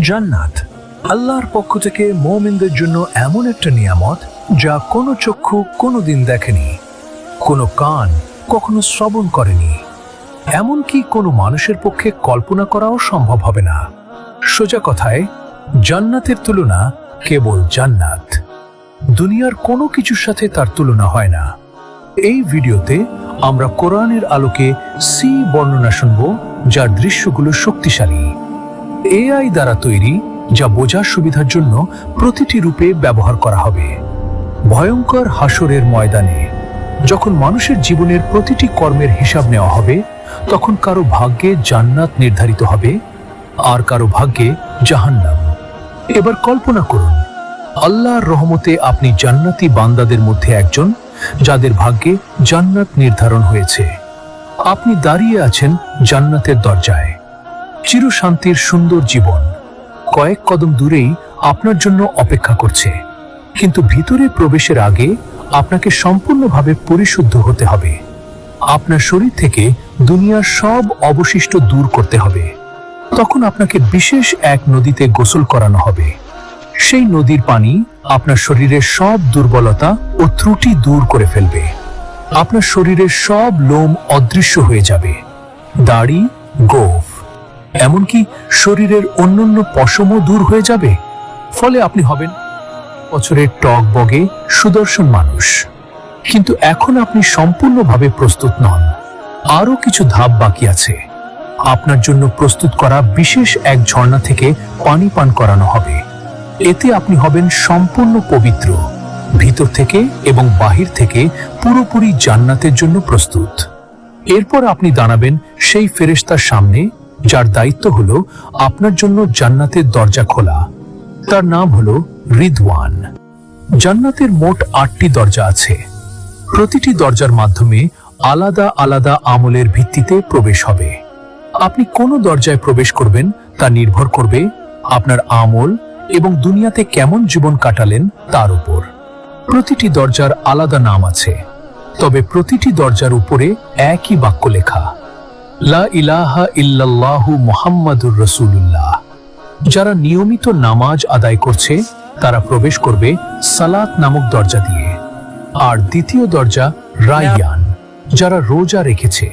জান্নাত। আল্লাহর পক্ষ থেকে মোমিনদের জন্য এমন একটা নিয়ামত যা কোনো চক্ষু কোনো দিন দেখেনি, কোনো কান কখনো শ্রবণ করেনি। এমনকি কোনো মানুষের পক্ষে কল্পনা করাও সম্ভব হবে না। সোজা কথায়, জান্নাতের তুলনা কেবল জান্নাত। দুনিয়ার কোনো কিছুর সাথে তার তুলনা হয় না। এই ভিডিওতে আমরা কোরআনের আলোকে সি বর্ণনা শুনব, যার দৃশ্যগুলো শক্তিশালী। এআই দ্বারা তৈরি, যা বোঝার সুবিধার জন্য প্রতিটি রূপে ব্যবহার করা হবে। ভয়ঙ্কর হাসরের ময়দানে, যখন মানুষের জীবনের প্রতিটি কর্মের হিসাব নেওয়া হবে, তখন কারও ভাগ্যে জান্নাত নির্ধারিত হবে, আর কারও ভাগ্যে জাহান্নাম। এবার কল্পনা করুন, আল্লাহর রহমতে আপনি জান্নাতি বান্দাদের মধ্যে একজন, যাদের ভাগ্যে জান্নাত নির্ধারণ হয়েছে। আপনি দাঁড়িয়ে আছেন জান্নাতের দরজায়। চিরশান্তির সুন্দর জীবন। কয়েক কদম দূরেই আপনার জন্য অপেক্ষা করছে। কিন্তু ভিতরে প্রবেশের আগে আপনাকে সম্পূর্ণভাবে পরিশুদ্ধ হতে হবে। আপনার শরীর থেকে দুনিয়ার সব অবশিষ্ট দূর করতে হবে। তখন আপনাকে বিশেষ এক নদীতে গোসল করানো হবে। সেই নদীর পানি আপনার শরীরের সব দুর্বলতা ও ত্রুটি দূর করে ফেলবে। আপনার শরীরের সব লোম অদৃশ্য হয়ে যাবে। দাড়ি, গোফ এমনকি শরীরের অন্যান্য পশমও দূর হয়ে যাবে। ফলে আপনি হবেন বছরের টক বগে সুদর্শন মানুষ। কিন্তু এখন আপনি সম্পূর্ণভাবে প্রস্তুত নন। আরও কিছু ধাপ বাকি আছে। আপনার জন্য প্রস্তুত করা বিশেষ এক ঝর্ণা থেকে পানি পান করানো হবে। এতে আপনি হবেন সম্পূর্ণ পবিত্র। ভিতর থেকে এবং বাহির থেকে পুরোপুরি জান্নাতের জন্য প্রস্তুত। এরপর আপনি দাঁড়াবেন সেই ফেরেস্তার সামনে যার দায়িত্ব হলো আপনার জন্য জান্নাতের দরজা খোলা। তার নাম হলো রিদওয়ান। জান্নাতের মোট আটটি দরজা আছে। প্রতিটি দরজার মাধ্যমে আলাদা আলাদা আমলের ভিত্তিতে প্রবেশ হবে। আপনি কোন দরজায় প্রবেশ করবেন তা নির্ভর করবে আপনার আমল এবং দুনিয়াতে কেমন জীবন কাটালেন তার উপর। প্রতিটি দরজার আলাদা নাম আছে, তবে প্রতিটি দরজার উপরে একই বাক্য লেখা। লা ইলাহা ইল্লাল্লাহু মুহাম্মাদুর রাসূলুল্লাহ। যারা নিয়মিত নামাজ আদায় করছে, তারা প্রবেশ করবে সালাত নামক দরজা দিয়ে। আর দ্বিতীয় দরজা রাইয়ান, যারা রোজা রেখেছে।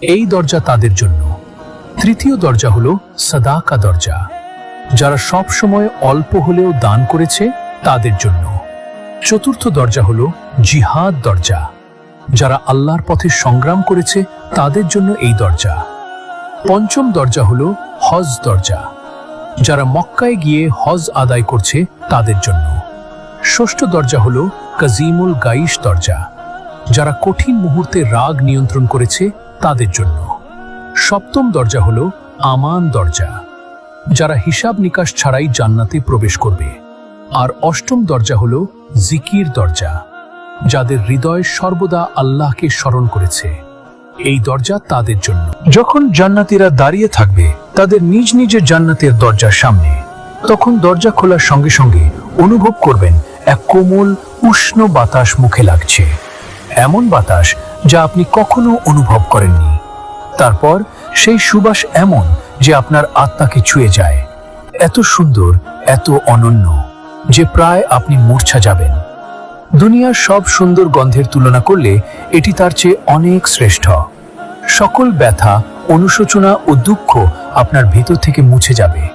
এই দরজা তাদের জন্য। তৃতীয় দরজা হলো সাদাকা দরজা। যারা সব সময় অল্প হলেও দান করেছে, তাদের জন্য। চতুর্থ দরজা হলো জিহাদ দরজা। যারা আল্লাহর পথে সংগ্রাম করেছে, তাদের জন্য এই দরজা। পঞ্চম দরজা হল হজ দরজা। যারা মক্কায় গিয়ে হজ আদায় করছে, তাদের জন্য। ষষ্ঠ দরজা হল কাজিমুল গাইশ দরজা। যারা কঠিন মুহূর্তে রাগ নিয়ন্ত্রণ করেছে, তাদের জন্য। সপ্তম দরজা হল আমান দরজা। যারা হিসাব নিকাশ ছাড়াই জান্নাতে প্রবেশ করবে। আর অষ্টম দরজা হল জিকির দরজা। যাদের হৃদয় সর্বদা আল্লাহকে স্মরণ করেছে। এই দরজা তাদের জন্য। যখন জান্নাতীরা দাঁড়িয়ে থাকবে, তাদের নিজ নিজের জান্নাতের দরজার সামনে, তখন দরজা খোলার সঙ্গে সঙ্গে অনুভব করবেন, এক কোমল, উষ্ণ বাতাস মুখে লাগছে। এমন বাতাস যা আপনি কখনো অনুভব করেননি। তারপর সেই সুবাস এমন যে আপনার আত্মাকে ছুঁয়ে যায়। এত সুন্দর, এত অনন্য, যে প্রায় আপনি মূর্ছা যাবেন। দুনিয়ার সব সুন্দর গন্ধের তুলনা করলে এটি তার চেয়ে অনেক শ্রেষ্ঠ। সকল ব্যথা, অনুশোচনা ও দুঃখ আপনার ভেতর থেকে মুছে যাবে।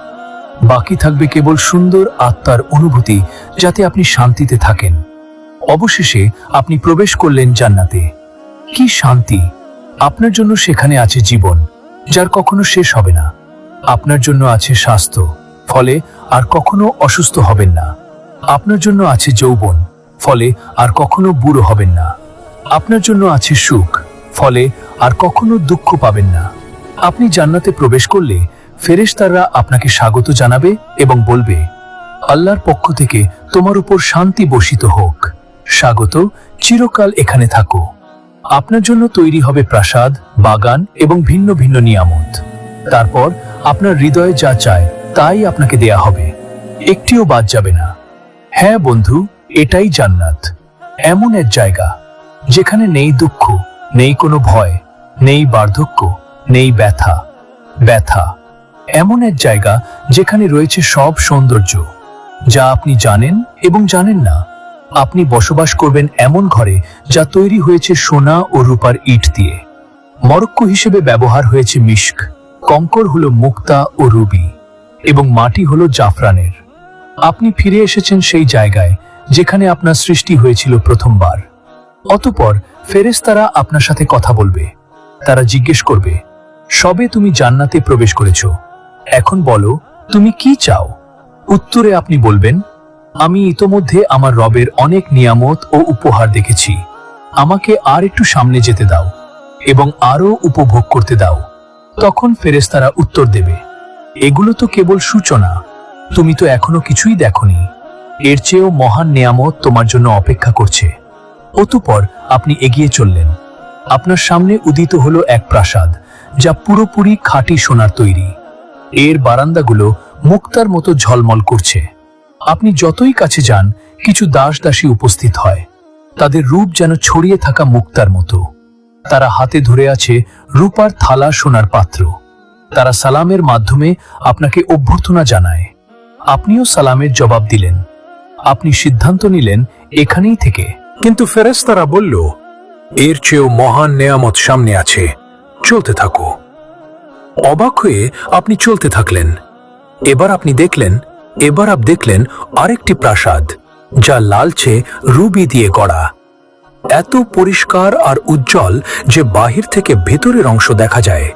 বাকি থাকবে কেবল সুন্দর আত্মার অনুভূতি যাতে আপনি শান্তিতে থাকেন। অবশেষে আপনি প্রবেশ করলেন জান্নাতে। কি শান্তি! আপনার জন্য সেখানে আছে জীবন, যার কখনো শেষ হবে না। আপনার জন্য আছে স্বাস্থ্য, ফলে আর কখনো অসুস্থ হবেন না। আপনার জন্য আছে যৌবন ফলে আর কখনো বুড়ো হবেন না। আপনার জন্য আছে সুখ, ফলে আর কখনো দুঃখ পাবেন না। আপনি জান্নাতে প্রবেশ করলে ফেরেশতাররা আপনাকে স্বাগত জানাবে এবং বলবে, আল্লাহর পক্ষ থেকে তোমার উপর শান্তি বসিত হোক। স্বাগত, চিরকাল এখানে থাকো। আপনার জন্য তৈরি হবে প্রাসাদ, বাগান এবং ভিন্ন ভিন্ন নিয়ামত। তারপর আপনার হৃদয়ে যা চায় তাই আপনাকে দেয়া হবে। একটিও বাদ যাবে না। হ্যাঁ বন্ধু এটাই জান্নাত। এমন এক জায়গা, যেখানে নেই দুঃখ, নেই কোনো ভয়, নেই বার্ধক্য, নেই ব্যথা। ব্যথা, এমন এক জায়গা, যেখানে রয়েছে সব সৌন্দর্য, যা আপনি জানেন এবং জানেন না। আপনি বসবাস করবেন এমন ঘরে, যা তৈরি হয়েছে সোনা ও রূপার ইট দিয়ে। মরক্কো হিসেবে ব্যবহার হয়েছে মিস্ক কঙ্কর হলো মুক্তা ও রুবি, এবং মাটি হলো জাফরানের। আপনি ফিরে এসেছেন সেই জায়গায় যেখানে আপনার সৃষ্টি হয়েছিল প্রথমবার। অতপর ফেরেশতারা আপনার সাথে কথা বলবে। তারা জিজ্ঞেস করবে, সবে তুমি জান্নাতে প্রবেশ করেছ? এখন বলো, তুমি কি চাও? উত্তরে আপনি বলবেন, আমি ইতোমধ্যে আমার রবের অনেক নিয়ামত ও উপহার দেখেছি। আমাকে আর একটু সামনে যেতে দাও এবং আরও উপভোগ করতে দাও। তখন ফেরেশতারা উত্তর দেবে, এগুলো তো কেবল সূচনা। তুমি তো এখনও কিছুই দেখনি। এর চেয়েও মহান নিয়ামত তোমার জন্য অপেক্ষা করছে। অতঃপর আপনি এগিয়ে চললেন। আপনার সামনে উদিত হলো এক প্রাসাদ, যা পুরোপুরি খাঁটি সোনার তৈরি। এর বারান্দাগুলো মুক্তার মতো ঝলমল করছে। আপনি যতই কাছে যান, কিছু দাস দাসী উপস্থিত হয়। তাদের রূপ যেন ছড়িয়ে থাকা মুক্তার মতো। তারা হাতে ধরে আছে রূপার থালা সোনার পাত্র। তারা সালামের মাধ্যমে আপনাকে অভ্যর্থনা জানায়। আপনিও সালামের জবাব দিলেন। আপনি সিদ্ধান্ত নিলেন এখানেই থেকে। কিন্তু ফেরেশতারা বলল, এর চেয়েও মহান নেয়ামত সামনে আছে, চলতে থাকো। অবাক হয়ে আপনি চলতে থাকলেন। এবার আপনি দেখলেন, এবার আপ দেখলেন আরেকটি প্রাসাদ, যা লালচে রুবি দিয়ে গড়া। এত পরিষ্কার আর উজ্জ্বল যে বাহির থেকে ভেতরের অংশ দেখা যায়।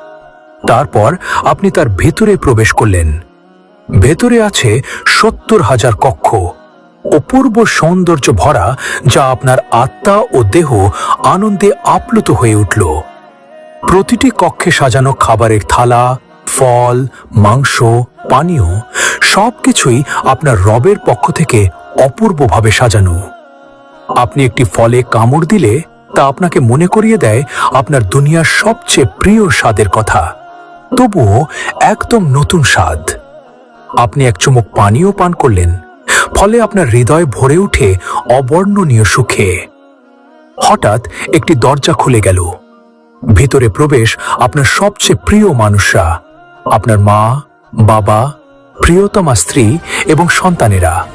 তারপর আপনি তার ভেতরে প্রবেশ করলেন। ভেতরে আছে সত্তর হাজার কক্ষ। অপূর্ব সৌন্দর্য ভরা, যা আপনার আত্মা ও দেহ আনন্দে আপ্লুত হয়ে উঠল। প্রতিটি কক্ষে সাজানো খাবারের থালা, ফল, মাংস, পানীয়, সবকিছুই আপনার রবের পক্ষ থেকে অপূর্বভাবে সাজানো। আপনি একটি ফলে কামড় দিলে তা আপনাকে মনে করিয়ে দেয় আপনার দুনিয়ার সবচেয়ে প্রিয় স্বাদের কথা। তবুও একদম নতুন স্বাদ। আপনি এক চুমুক পানীয় পান করলেন ফলে আপনার হৃদয় ভরে উঠে অবর্ণনীয় সুখে। হঠাৎ একটি দরজা খুলে গেল। ভিতরে প্রবেশ আপনার সবচেয়ে প্রিয় মানুষরা। আপনার মা, বাবা, প্রিয়তমা স্ত্রী এবং সন্তানেরা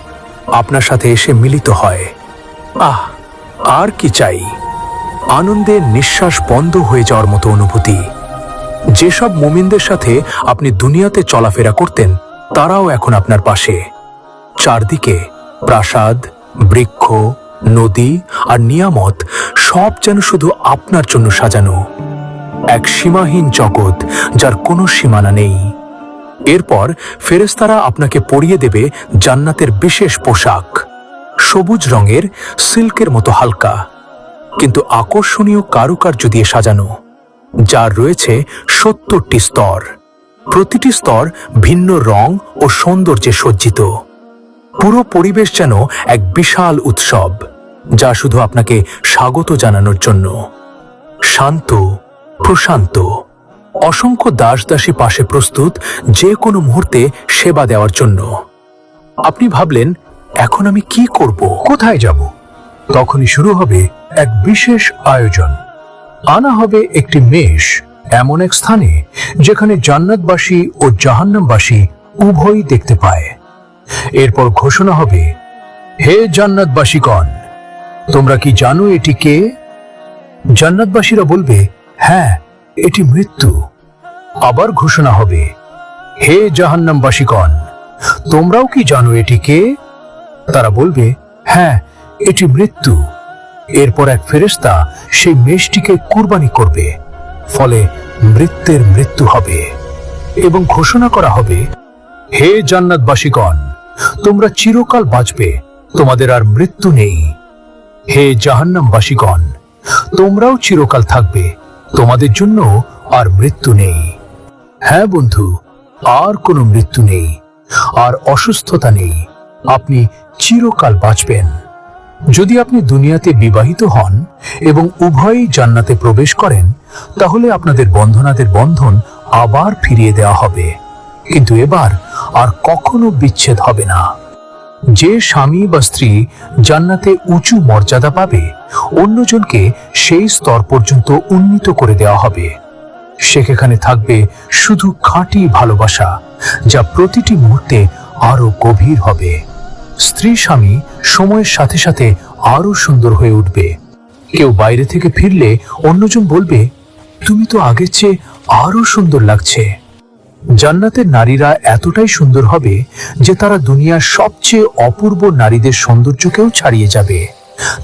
আপনার সাথে এসে মিলিত হয়। আহ, আর কি চাই? আনন্দে নিঃশ্বাস বন্ধ হয়ে যাওয়ার মতো অনুভূতি। যেসব মুমিনদের সাথে আপনি দুনিয়াতে চলাফেরা করতেন, তারাও এখন আপনার পাশে। চারদিকে প্রাসাদ, বৃক্ষ, নদী আর নিয়ামত সব যেন শুধু আপনার জন্য সাজানো। এক সীমাহীন জগৎ যার কোনো সীমানা নেই। এরপর ফেরেস্তারা আপনাকে পরিয়ে দেবে জান্নাতের বিশেষ পোশাক। সবুজ রঙের, সিল্কের মতো হালকা। কিন্তু আকর্ষণীয় কারুকার্য দিয়ে সাজানো, যার রয়েছে সত্তরটি স্তর। প্রতিটি স্তর ভিন্ন রং ও সৌন্দর্যে সজ্জিত। পুরো পরিবেশ যেন এক বিশাল উৎসব, যা শুধু আপনাকে স্বাগত জানানোর জন্য। শান্ত, প্রশান্ত, অসংখ্য দাস দাসী পাশে প্রস্তুত যে কোনো মুহূর্তে সেবা দেওয়ার জন্য। আপনি ভাবলেন, এখন আমি কি করব? কোথায় যাব? তখনই শুরু হবে এক বিশেষ আয়োজন। আনা হবে একটি মেষ এমন এক স্থানে, যেখানে জান্নাতবাসী ও জাহান্নামবাসী উভয়ই দেখতে পায়। এরপর ঘোষণা হবে, হে জান্নাতবাসীগণ, তোমরা কি জানো এটি কে? জান্নাতবাসীরা বলবে হ্যাঁ এটি মৃত্যু। আবার ঘোষণা হবে, হে জাহান্নামবাসীগণ, তোমরাও কি জানো এটি কে? তারা বলবে হ্যাঁ এটি মৃত্যু। এরপর এক ফেরেশতা সেই মেষটিকে কুরবানি করবে, ফলে মৃত্যের মৃত্যু হবে। এবং ঘোষণা করা হবে, হে জান্নাতবাসীগণ তোমরা চিরকাল বাঁচবে। তোমাদের আর মৃত্যু নেই। হে জাহান্নামবাসীগণ, তোমরাও চিরকাল থাকবে। তোমাদের জন্য আর মৃত্যু নেই। হ্যাঁ বন্ধু, আর কোনো মৃত্যু নেই, আর অসুস্থতা নেই। আপনি চিরকাল বাঁচবেন। যদি আপনি দুনিয়াতে বিবাহিত হন এবং উভয়ই জান্নাতে প্রবেশ করেন, তাহলে আপনাদের বন্ধনাদের বন্ধন আবার ফিরিয়ে দেওয়া হবে। কিন্তু এবার আর কখনো বিচ্ছেদ হবে না। যে স্বামী বা স্ত্রী জান্নাতে উঁচু মর্যাদা পাবে, অন্যজনকে সেই স্তর পর্যন্ত উন্নীত করে দেওয়া হবে। সেখানে থাকবে শুধু খাঁটি ভালোবাসা, যা প্রতিটি মুহূর্তে আরও গভীর হবে। স্ত্রী স্বামী সময়ের সাথে সাথে আরও সুন্দর হয়ে উঠবে। কেউ বাইরে থেকে ফিরলে অন্যজন বলবে, তুমি তো আগের চেয়ে আরও সুন্দর লাগছে। জান্নাতের নারীরা এতটাই সুন্দর হবে যে তারা দুনিয়ার সবচেয়ে অপূর্ব নারীদের সৌন্দর্যকেও ছাড়িয়ে যাবে।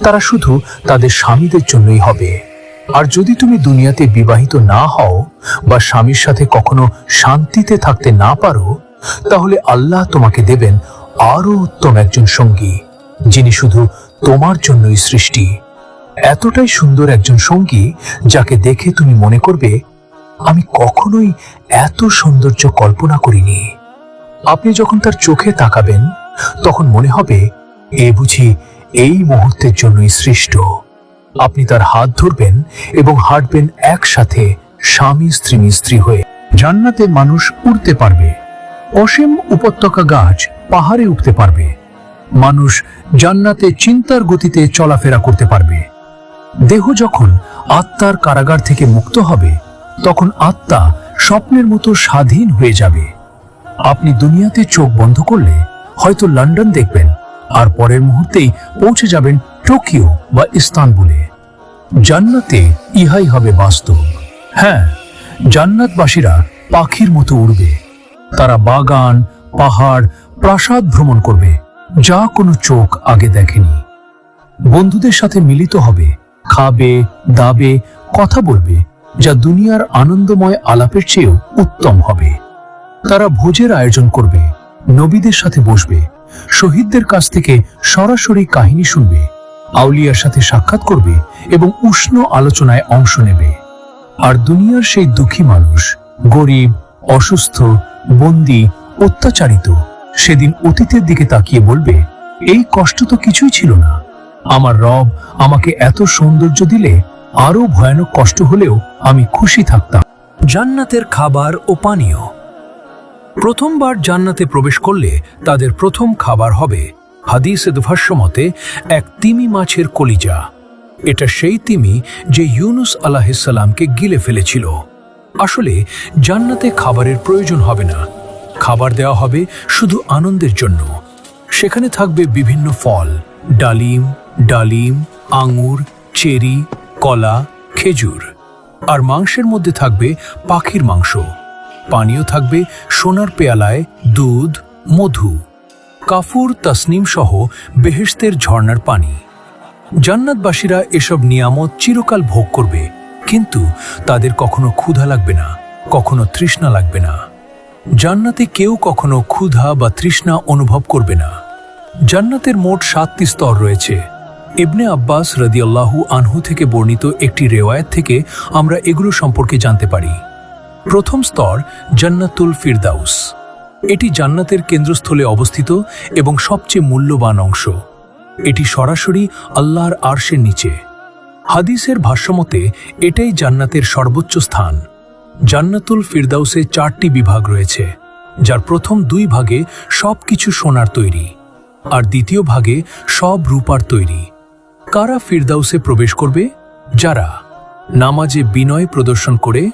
তারা শুধু তাদের স্বামীদের জন্যই হবে। আর যদি তুমি দুনিয়াতে বিবাহিত না হও বা স্বামীর সাথে কখনো শান্তিতে থাকতে না পারো, তাহলে আল্লাহ তোমাকে দেবেন আরও উত্তম একজন সঙ্গী, যিনি শুধু তোমার জন্যই সৃষ্টি। এতটাই সুন্দর একজন সঙ্গী যাকে দেখে তুমি মনে করবে আমি কখনোই এত সৌন্দর্য কল্পনা করিনি। আপনি যখন তার চোখে তাকাবেন, তখন মনে হবে, এ বুঝি এই মুহূর্তের জন্যই সৃষ্ট। আপনি তার হাত ধরবেন এবং হাঁটবেন একসাথে স্বামী, স্ত্রী স্ত্রী হয়ে। জান্নাতে মানুষ উড়তে পারবে। অসীম উপত্যকা গাছ পাহাড়ে উঠতে পারবে। মানুষ জান্নাতে চিন্তার গতিতে চলাফেরা করতে পারবে। দেহ যখন আত্মার কারাগার থেকে মুক্ত হবে তখন আত্মা স্বপ্নের মতো স্বাধীন হয়ে যাবে। আপনি দুনিয়াতে চোখ বন্ধ করলে হয়তো লন্ডন দেখবেন, আর পরের মুহূর্তেই পৌঁছে যাবেন টোকিও বা ইস্তানবুলে। জান্নাতে ইহাই হবে বাস্তব। হ্যাঁ জান্নাতবাসীরা পাখির মতো উড়বে। তারা বাগান, পাহাড়, প্রাসাদ ভ্রমণ করবে, যা কোনো চোখ আগে দেখেনি। বন্ধুদের সাথে মিলিত হবে, খাবে, দাবে, কথা বলবে যা দুনিয়ার আনন্দময় আলাপের চেয়েও উত্তম হবে। তারা ভোজের আয়োজন করবে, নবীদের সাথে বসবে, শহীদদের কাছ থেকে সরাসরি কাহিনী শুনবে, আউলিয়ার সাথে সাক্ষাৎ করবে এবং উষ্ণ আলোচনায় অংশ নেবে। আর দুনিয়ার সেই দুঃখী মানুষ, গরিব, অসুস্থ, বন্দি, অত্যাচারিত, সেদিন অতীতের দিকে তাকিয়ে বলবে, এই কষ্ট তো কিছুই ছিল না। আমার রব আমাকে এত সৌন্দর্য দিলে আরও ভয়ানক কষ্ট হলেও আমি খুশি থাকতাম। জান্নাতের খাবার ও পানীয়। প্রথমবার জান্নাতে প্রবেশ করলে তাদের প্রথম খাবার হবে হাদিসে ভাষ্য মতে এক তিমি মাছের কলিজা। এটা সেই তিমি যে ইউনুস আলাহিসাল্লামকে গিলে ফেলেছিল। আসলে জান্নাতে খাবারের প্রয়োজন হবে না। খাবার দেওয়া হবে শুধু আনন্দের জন্য। সেখানে থাকবে বিভিন্ন ফল, ডালিম ডালিম, আঙুর, চেরি, কলা, খেজুর। আর মাংসের মধ্যে থাকবে পাখির মাংস। পানীয় থাকবে সোনার পেয়ালায় দুধ, মধু। কাফুর, তসনিম সহ বেহেশতের ঝর্ণার পানি। জান্নাতবাসীরা এসব নিয়ামত চিরকাল ভোগ করবে, কিন্তু তাদের কখনো ক্ষুধা লাগবে না, কখনো তৃষ্ণা লাগবে না। জান্নাতে কেউ কখনো ক্ষুধা বা তৃষ্ণা অনুভব করবে না। জান্নাতের মোট সাতটি স্তর রয়েছে। ইবনে আব্বাস রদিয়াল্লাহু আনহু থেকে বর্ণিত একটি রেওয়ায়ত থেকে আমরা এগুলো সম্পর্কে জানতে পারি। প্রথম স্তর, জান্নাতুল ফিরদাউস। এটি জান্নাতের কেন্দ্রস্থলে অবস্থিত এবং সবচেয়ে মূল্যবান অংশ। এটি সরাসরি আল্লাহর আরশের নিচে। হাদিসের ভাষ্যমতে এটাই জান্নাতের সর্বোচ্চ স্থান। জান্নাতুল ফিরদাউসে চারটি বিভাগ রয়েছে, যার প্রথম দুই ভাগে সবকিছু সোনার তৈরি, আর দ্বিতীয় ভাগে সব রূপার তৈরি। কারা ফিরদাউসে প্রবেশ করবে? যারা নামাজে বিনয় প্রদর্শন করে,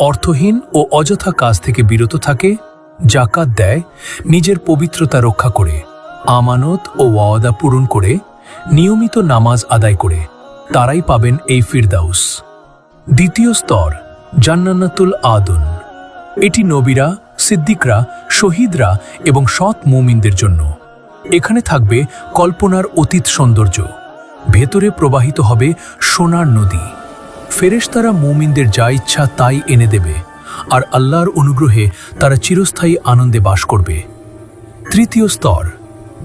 অর্থহীন ও অযথা কাজ থেকে বিরত থাকে জাকাত দেয়, নিজের পবিত্রতা রক্ষা করে, আমানত ও ওয়াদা পূরণ করে, নিয়মিত নামাজ আদায় করে, তারাই পাবেন এই ফিরদাউস। দ্বিতীয় স্তর জান্নাতুল আদন। এটি নবীরা, সিদ্দিকরা, শহীদরা এবং সৎ মুমিনদের জন্য। এখানে থাকবে কল্পনার অতীত সৌন্দর্য। ভেতরে প্রবাহিত হবে সোনার নদী। ফেরেশতারা মুমিনদের যা ইচ্ছা তাই এনে দেবে, আর আল্লাহর অনুগ্রহে তারা চিরস্থায়ী আনন্দে বাস করবে। তৃতীয় স্তর,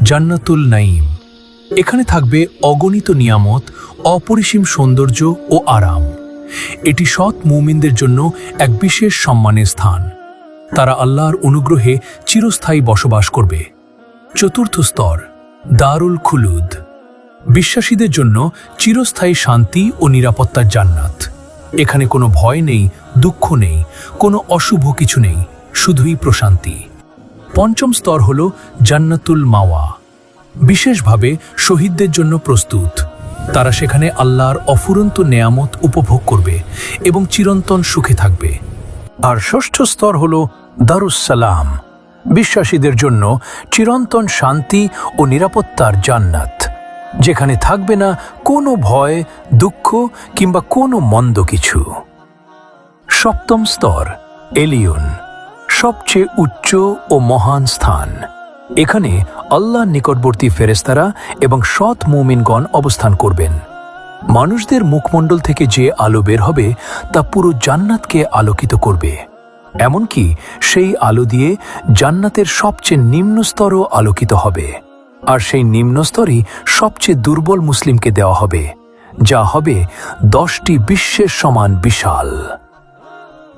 জান্নাতুল নাইম এখানে থাকবে অগণিত নিয়ামত, অপরিসীম সৌন্দর্য ও আরাম। এটি সৎ মুমিনদের জন্য এক বিশেষ সম্মানের স্থান। তারা আল্লাহর অনুগ্রহে চিরস্থায়ী বসবাস করবে। চতুর্থ স্তর, দারুল খুলুদ। বিশ্বাসীদের জন্য চিরস্থায়ী শান্তি ও নিরাপত্তার জান্নাত। এখানে কোনো ভয় নেই, দুঃখ নেই, কোনো অশুভ কিছু নেই, শুধুই প্রশান্তি। পঞ্চম স্তর হল জান্নাতুল মাওয়া। বিশেষভাবে শহীদদের জন্য প্রস্তুত। তারা সেখানে আল্লাহর অফুরন্ত নেয়ামত উপভোগ করবে এবং চিরন্তন সুখে থাকবে। আর ষষ্ঠ স্তর হল দারুসালাম বিশ্বাসীদের জন্য চিরন্তন শান্তি ও নিরাপত্তার জান্নাত। যেখানে থাকবে না কোনো ভয়, দুঃখ কিংবা কোনো মন্দ কিছু। সপ্তম স্তর, এলিয়ন, সবচেয়ে উচ্চ ও মহান স্থান। এখানে আল্লাহ নিকটবর্তী ফেরেস্তারা এবং সৎ মুমিনগণ অবস্থান করবেন। মানুষদের মুখমণ্ডল থেকে যে আলো বের হবে, তা পুরো জান্নাতকে আলোকিত করবে। এমনকি সেই আলো দিয়ে জান্নাতের সবচেয়ে নিম্ন স্তরও আলোকিত হবে। আর সেই নিম্ন স্তরই সবচেয়ে দুর্বল মুসলিমকে দেওয়া হবে, যা হবে দশটি বিশ্বের সমান বিশাল।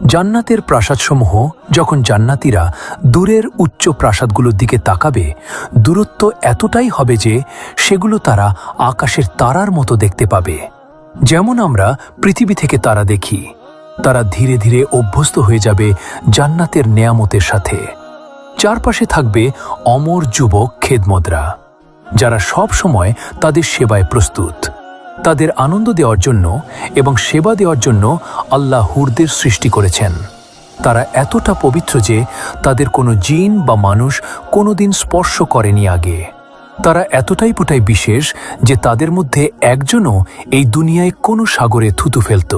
জান্নাতের প্রাসাদসমূহ যখন জান্নাতীরা দূরের উচ্চ প্রাসাদগুলোর দিকে তাকাবে, দূরত্ব এতটাই হবে যে সেগুলো তারা আকাশের তারার মতো দেখতে পাবে। যেমন আমরা পৃথিবী থেকে তারা দেখি, তারা ধীরে ধীরে অভ্যস্ত হয়ে যাবে জান্নাতের নেয়ামতের সাথে। চারপাশে থাকবে অমর যুবক খেদমদরা যারা সব সময় তাদের সেবায় প্রস্তুত। তাদের আনন্দ দেওয়ার জন্য এবং সেবা দেওয়ার জন্য আল্লাহ হুরদের সৃষ্টি করেছেন। তারা এতটা পবিত্র যে তাদের কোনো জিন বা মানুষ কোনোদিন স্পর্শ করেনি আগে। তারা এতটাই পুটাই বিশেষ যে তাদের মধ্যে একজনও এই দুনিয়ায় কোনো সাগরে থুতু ফেলত।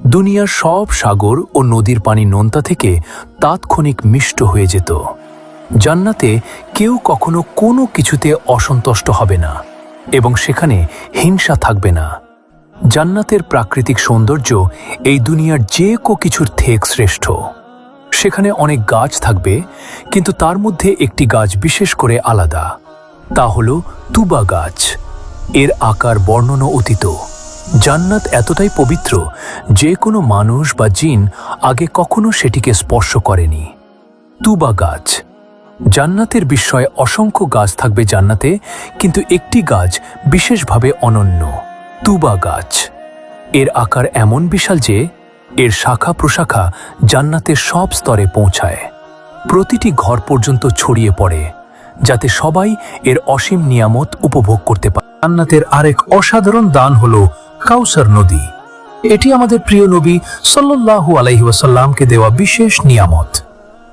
দুনিয়ার সব সাগর ও নদীর পানি নোনতা থেকে তাৎক্ষণিক মিষ্ট হয়ে যেত। জান্নাতে কেউ কখনো কোনো কিছুতে অসন্তুষ্ট হবে না এবং সেখানে হিংসা থাকবে না। জান্নাতের প্রাকৃতিক সৌন্দর্য এই দুনিয়ার যে কো কিছুর থেক শ্রেষ্ঠ। সেখানে অনেক গাছ থাকবে, কিন্তু তার মধ্যে একটি গাছ বিশেষ করে আলাদা। তা হল তুবা গাছ। এর আকার বর্ণনা অতীত জান্নাত এতটাই পবিত্র যে কোনো মানুষ বা জিন আগে কখনো সেটিকে স্পর্শ করেনি। তুবা গাছ। জান্নাতের বিস্ময়ে অসংখ্য গাছ থাকবে জান্নাতে, কিন্তু একটি গাছ বিশেষভাবে অনন্য, তুবা গাছ। এর আকার এমন বিশাল যে, এর শাখা প্রশাখা জান্নাতের সব স্তরে পৌঁছায়। প্রতিটি ঘর পর্যন্ত ছড়িয়ে পড়ে, যাতে সবাই এর অসীম নিয়ামত উপভোগ করতে পারে। জান্নাতের আরেক অসাধারণ দান হল কাউসার নদী। এটি আমাদের প্রিয় নবী সাল্লাল্লাহু আলাইহি ওয়াসাল্লামকে দেওয়া বিশেষ নিয়ামত।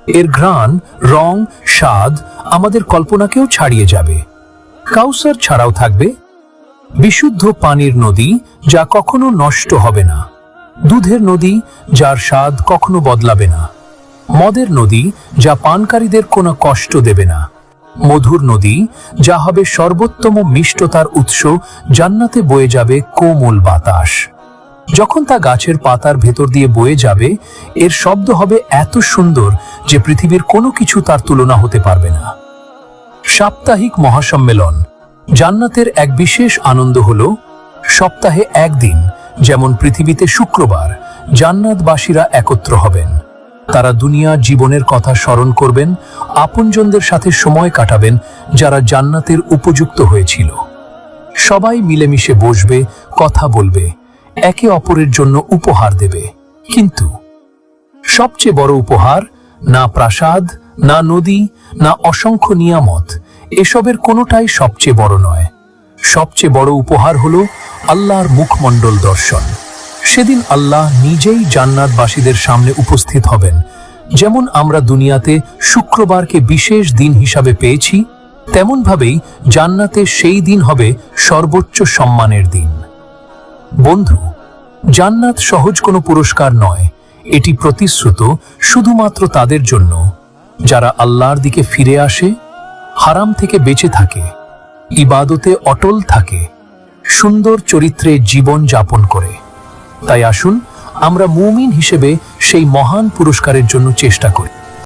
এর ঘ্রাণ, রং, স্বাদ আমাদের কল্পনাকেও ছাড়িয়ে যাবে। কাউসার ছাড়াও থাকবে বিশুদ্ধ পানির নদী যা কখনো নষ্ট হবে না। দুধের নদী যার স্বাদ কখনো বদলাবে না। মদের নদী যা পানকারীদের কোনো কষ্ট দেবে না। মধুর নদী, যা হবে সর্বোত্তম মিষ্টতার উৎস, জান্নাতে বয়ে যাবে কোমল বাতাস। যখন তা গাছের পাতার ভেতর দিয়ে বয়ে যাবে, এর শব্দ হবে এত সুন্দর যে পৃথিবীর কোনো কিছু তার তুলনা হতে পারবে না। সাপ্তাহিক মহাসম্মেলন। জান্নাতের এক বিশেষ আনন্দ হল সপ্তাহে একদিন, যেমন পৃথিবীতে শুক্রবার, জান্নাতবাসীরা একত্র হবেন। তারা দুনিয়া জীবনের কথা স্মরণ করবেন, আপনজনদের সাথে সময় কাটাবেন যারা জান্নাতের উপযুক্ত হয়েছিল। সবাই মিলেমিশে বসবে, কথা বলবে, একে অপরের জন্য উপহার দেবে। কিন্তু সবচেয়ে বড় উপহার না প্রাসাদ, না নদী, না অসংখ্য নিয়ামত, এসবের কোনোটাই সবচেয়ে বড় নয়। সবচেয়ে বড় উপহার হল আল্লাহর মুখমণ্ডল দর্শন। সেদিন আল্লাহ নিজেই জান্নাতবাসীদের সামনে উপস্থিত হবেন। যেমন আমরা দুনিয়াতে শুক্রবারকে বিশেষ দিন হিসাবে পেয়েছি, তেমনভাবেই জান্নাতে সেই দিন হবে সর্বোচ্চ সম্মানের দিন। বন্ধু, জান্নাত সহজ কোনো পুরস্কার নয়, এটি প্রতিশ্রুত শুধুমাত্র তাদের জন্য। যারা আল্লাহর দিকে ফিরে আসে, হারাম থেকে বেঁচে থাকে, ইবাদতে অটল থাকে, সুন্দর চরিত্রে জীবন যাপন করে। তাই আসুন আমরা মুমিন হিসেবে সেই মহান পুরস্কারের জন্য চেষ্টা করি।